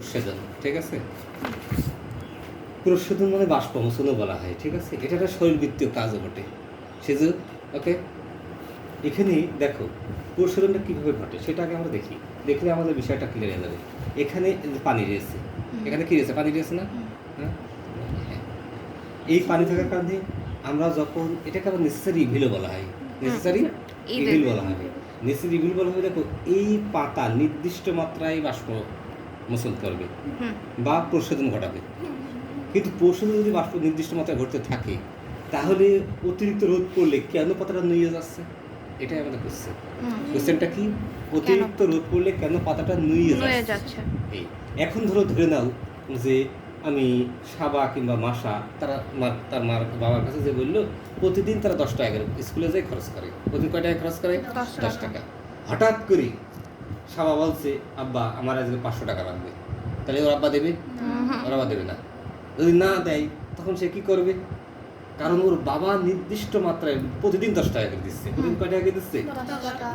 প্রশোধন ঠিক আছে? প্রশোধন মানে বাষ্পমোচনও বলা হয় ঠিক আছে? এটা একটা শরীরবৃত্তীয় কাজও বটে। সেজু ওকে? এখানে দেখো প্রশোধনটা কীভাবে ঘটে সেটা আগে আমরা দেখি। দেখলে আমাদের বিষয়টা ক্লিয়ার হয়ে যাবে। এখানে পানি রয়েছে এখানে কি রয়েছে? পানি রয়েছে না? হ্যাঁ? হ্যাঁ। এই পানি থাকার কারণে আমরা যখন এটাকে আবার নেসেসারি ইভিলও বলা হয়। নেসেসারি ইভিল বলা হয়। নেসেসারি ইভিল বলা হয় দেখো এই পাতা নির্দিষ্ট মাত্রায় বাষ্প মোচন করবে বা প্রশোধন ঘটাবে। কিন্তু প্রশোধন যদি বাষ্প নির্দিষ্ট মাত্রায় ঘটতে থাকে তাহলে অতিরিক্ত রোদ পড়লে কেন পাতাটা নুয়ে যাচ্ছে? এটাই আমাদের কোশ্চেন কোশ্চেনটা কি? অতিরিক্ত রোদ পড়লে কেন পাতাটা নুয়ে যাচ্ছে? এই এখন ধরো ধরে নাও যে আমি সাবা কিংবা মাসা তারা তার মার বাবার কাছে যে বলল প্রতিদিন তারা দশ টাকা করে স্কুলে যাই খরচ করে। প্রতিদিন কয় টাকা খরচ করে? দশ। টাকা। হঠাৎ করে সাবা বলছে আব্বা আমার আজকে পাঁচশো টাকা লাগবে। তাহলে ওর আব্বা দেবে। ওর আব্বা দেবে না। যদি না দেয় তখন সে কি করবে? কারণ ওর বাবা নির্দিষ্ট মাত্রায় প্রতিদিন দশ টাকা করে দিচ্ছে। প্রতিদিন কয় টাকা দিচ্ছে?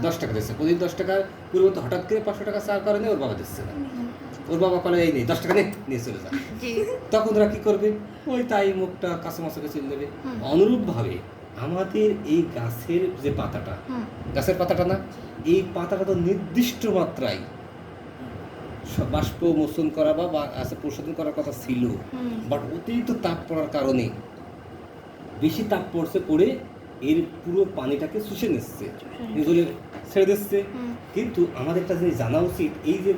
দশ টাকা। দিচ্ছে। প্রতিদিন দশ টাকার পরিবর্তে হঠাৎ করে পাঁচশো টাকা চার কারণে ওর বাবা দিচ্ছে না। ওর বাবা বলে এই নেই দশ টাকা নেই নিয়ে চলে যা। তখন ওরা কি করবে? ওই তাই মুখটা কাছে মাছাকে চলে দেবে। অনুরূপভাবে আমাদের এই গাছের যে পাতাটা গাছের পাতাটা না এই পাতাটা তো নির্দিষ্ট মাত্রায় বাষ্প মোচন করা বা গাছে প্রশোধন করার কথা ছিল। বাট অতিরিক্ত তাপ পড়ার কারণে বেশি তাপ পড়ছে পড়ে এর পুরো পানিটাকে শুষে নিচ্ছে। ছেড়ে দিচ্ছে। কিন্তু আমাদের একটা জিনিস জানা উচিত এই যে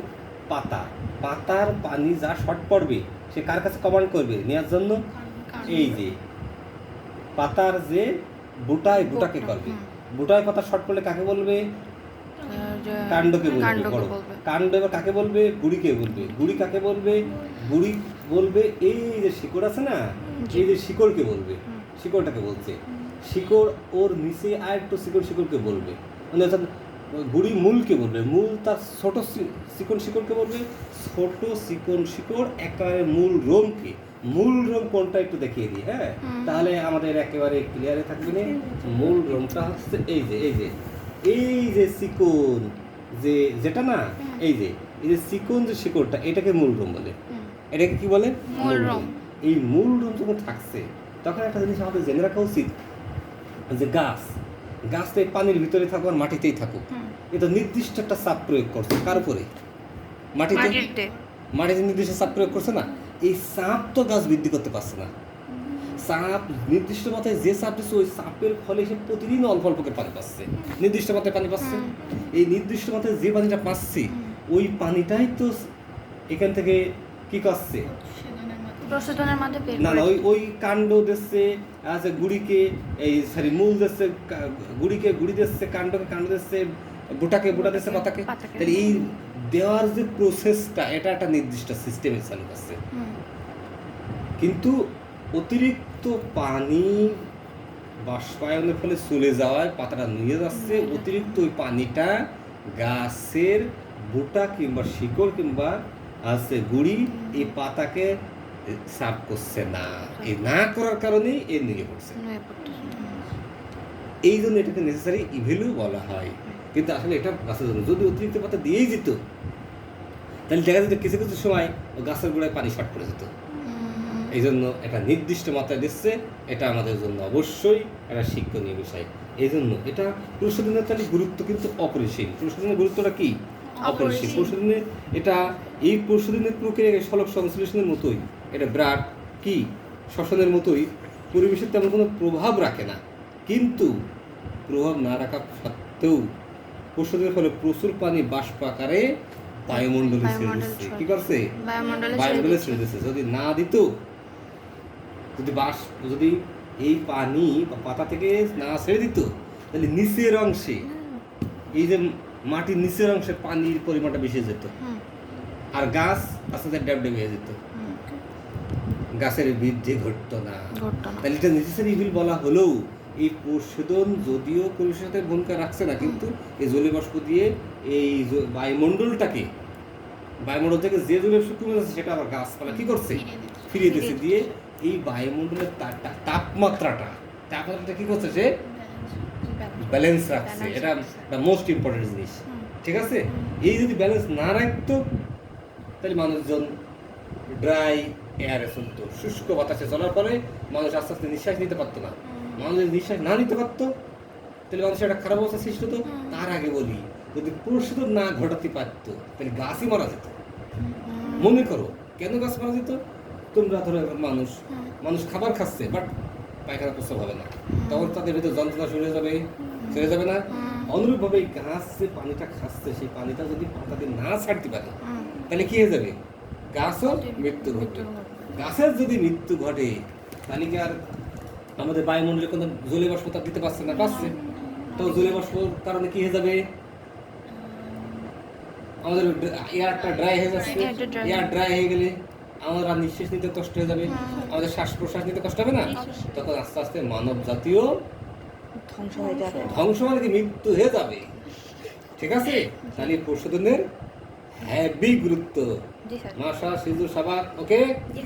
পাতা পাতার পানি যা শর্ট পড়বে সে কার কাছে কমান্ড করবে? নেওয়ার জন্য? এই যে পাতার যে বুটায় বুটাকে বলবে করবে। হুম। বুটায় কথা শর্ট করলে কাকে বলবে? কাণ্ডকে বলবে বড় কাণ্ড এবার কাকে বলবে? গুড়িকে বলবে। গুড়ি কাকে বলবে? গুড়ি বলবে এই যে শিকড় আছে না এই যে শিকড়কে বলবে শিকড়টাকে বলছে। শিকড় ওর নিচে আর একটু শিকড় শিকড়কে বলবে। মানে গুড়ি মূলকে বলবে মূল তার ছোট শিকড় শিকড়কে বলবে ছোট শিকড় শিকড় একেবারে মূল রোমকে মূল রোম কোনটা একটু দেখিয়ে দিই হ্যাঁ? তাহলে আমাদের একেবারে ক্লিয়ারে থাকবে না মূল রোমটা হচ্ছে এই যে এই যে এই যে শিকড় যে যেটা না এই যে এই যে শিকড় যে শিকড়টা এটাকে মূল রোম বলে। এটাকে কি বলে? মূল রোম। এই মূল রোম যখন থাকছে তখন একটা জিনিস আমাদের জেনে রাখা উচিত যে গাছ গাছ পানির ভিতরে থাকুক আর মাটিতেই থাকুক। এটা নির্দিষ্ট একটা চাপ প্রয়োগ করছে। কার উপরে? মাটিতে? মাটিতে। মাটিতে নির্দিষ্ট চাপ প্রয়োগ করছে না? এই চাপ তো গাছ বৃদ্ধি করতে পারছে না। চাপ নির্দিষ্ট মাত্রায় যে চাপ দিচ্ছে ওই চাপের ফলে সে প্রতিদিন অল্প অল্প করে পানি পাচ্ছে। নির্দিষ্ট মাত্রায় পানি পাচ্ছে। এই নির্দিষ্ট মাত্রায় যে পানিটা পাচ্ছে ওই পানিটাই তো এখান থেকে কি করছে? বের না না ওই ওই কাণ্ড দিচ্ছে আছে গুড়িকে এই সরি মূল দিচ্ছে গুড়িকে গুড়ি দিচ্ছে কাণ্ডকে কাণ্ড দিচ্ছে বুটাকে বুটা দিচ্ছে পাতাকে। তাহলে এই দেওয়ার যে প্রসেসটা এটা একটা নির্দিষ্ট সিস্টেমে চালু হুম। কিন্তু অতিরিক্ত পানি বাষ্পায়নের ফলে চলে যাওয়ায় পাতাটা নুয়ে যাচ্ছে অতিরিক্ত ওই পানিটা গাছের বুটা কিংবা শিকড় কিংবা আছে গুড়ি এই পাতাকে সার্ভ করছে না। এই না করার কারণে এ নুয়ে পড়ছে। এই জন্য এটাকে নেসেসারি ইভেলু বলা হয়। কিন্তু আসলে এটা গাছের জন্য যদি অতিরিক্ত পাতা দিয়েই যেত তাহলে দেখা যেত কিছু কিছু সময় ও গাছের গোড়ায় পানি শর্ট পড়ে যেত এই জন্য এটা নির্দিষ্ট মাত্রায় দিচ্ছে। এটা আমাদের জন্য অবশ্যই একটা শিক্ষণীয় বিষয়। এই জন্য এটা প্রশোধনের তাহলে গুরুত্ব কিন্তু অপরিসীম। প্রশোধনের গুরুত্বটা কি? অপরিসীম। প্রশোধনের এটা এই প্রশোধনের প্রক্রিয়া সলক সংশ্লেষণের মতোই। এটা ব্রাড কি? শ্বসনের মতোই পরিবেশের তেমন কোনো প্রভাব রাখে না। কিন্তু প্রভাব না রাখা সত্ত্বেও প্রশোধনের ফলে প্রচুর পানি বাষ্প আকারে বায়ুমণ্ডলে ছেড়ে দিচ্ছে। কি করছে? বায়ুমণ্ডলে ছেড়ে দিচ্ছে। যদি না দিত যদি বাস যদি এই পানি বা পাতা থেকে না ছেড়ে দিত তাহলে নিচের অংশে এই যে মাটির নিচের অংশে পানির পরিমাণটা বেশি যেত। আর গাছ আস্তে আস্তে ড্যাব ডেবে হয়ে যেত। গাছের বৃদ্ধি ঘটতো না। তাহলে এটা নেসেসারি ইভিল বলা হলেও এই প্রশোধন যদিও সাথে ভূমিকা রাখছে না কিন্তু এই জলীয় বাষ্প দিয়ে এই বায়ুমণ্ডলটাকে বায়ুমণ্ডল থেকে যে জলীয় বাষ্প কমে যাচ্ছে সেটা আবার গাছপালা কি করছে? ফিরিয়ে দিচ্ছে। দিয়ে এই বায়ুমণ্ডলের তাপমাত্রাটা তাপমাত্রাটা কি করছে সে? ব্যালেন্স রাখছে। এটা রাখছে। মোস্ট ইম্পর্টেন্ট জিনিস। ঠিক আছে? এই যদি ব্যালেন্স না রাখতো তাহলে মানুষজন ড্রাই এয়ারে চলতো। শুষ্ক বাতাসে চলার পরে মানুষ আস্তে আস্তে নিঃশ্বাস নিতে পারতো না। মানুষ যদি নিঃশ্বাস না নিতে পারতো তাহলে মানুষের একটা খারাপ অবস্থা সৃষ্টি হতো। তার আগে বলি যদি প্রশোধন না ঘটাতে পারতো তাহলে গাছই মারা যেত। মনে করো কেন গাছ মারা যেত? তোমরা ধরো এখন মানুষ মানুষ খাবার খাচ্ছে বাট পায়খানা প্রস্রাব হবে না। তখন তাদের ভিতরে যন্ত্রণা হয়ে যাবে ছেড়ে যাবে না। অনুরূপভাবে গাছ যে পানিটা খাচ্ছে সেই পানিটা যদি পাতা দিয়ে না ছাড়তে পারে তাহলে কি হয়ে যাবে? গাছও মৃত্যু ঘটবে গাছের যদি মৃত্যু ঘটে তাহলে কি আর আমাদের বায়ুমণ্ডলে কোনো জলীয় বাষ্প তার দিতে পারছে না পাচ্ছে তো জলীয় বাষ্পর কারণে কি হয়ে যাবে? আমাদের এয়ারটা ড্রাই হয়ে যাচ্ছে। এয়ার ড্রাই হয়ে গেলে আমাদের আর নিঃশ্বাস নিতে কষ্ট হয়ে যাবে। আমাদের শ্বাস প্রশ্বাস নিতে কষ্ট হবে না? তখন আস্তে আস্তে মানব জাতীয় ধ্বংস হয়ে যাবে। ধ্বংস মানে কি মৃত্যু হয়ে যাবে। ঠিক আছে? তাহলে পশুধনের হ্যাভি গুরুত্ব। জি স্যার। মাসা সিজু সাবাক ওকে? জি